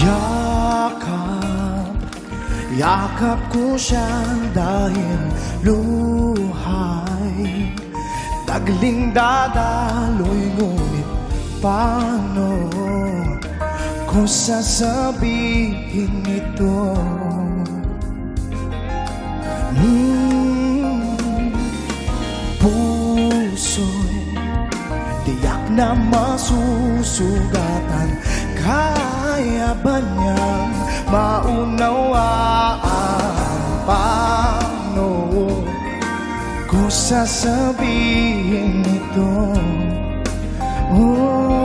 Yakap, yakap ko siya dahil luhay. Tagling dadaloy ngunit paano? Ko sasabihin ito? Hmm, puso'y Tiyak na masusugatan Kaya ba niyang maunawaan Paano ko sasabihin ito oh,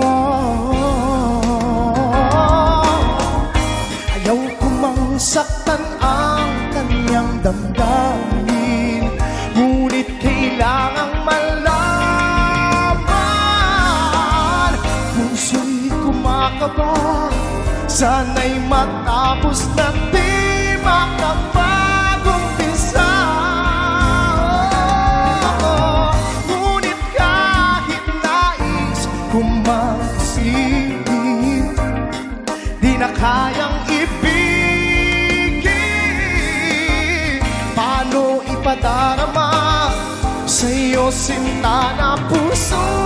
Ayaw ko mang saktan ang kanyang damdamin Ngunit kailangang malaman. Puso'y kumakaba Sana'y matapos na di makapag-umpisa Ngunit kahit nais kumasin Di na kayang ibigin. Paano ipadarama Sa'yo sinta na puso'y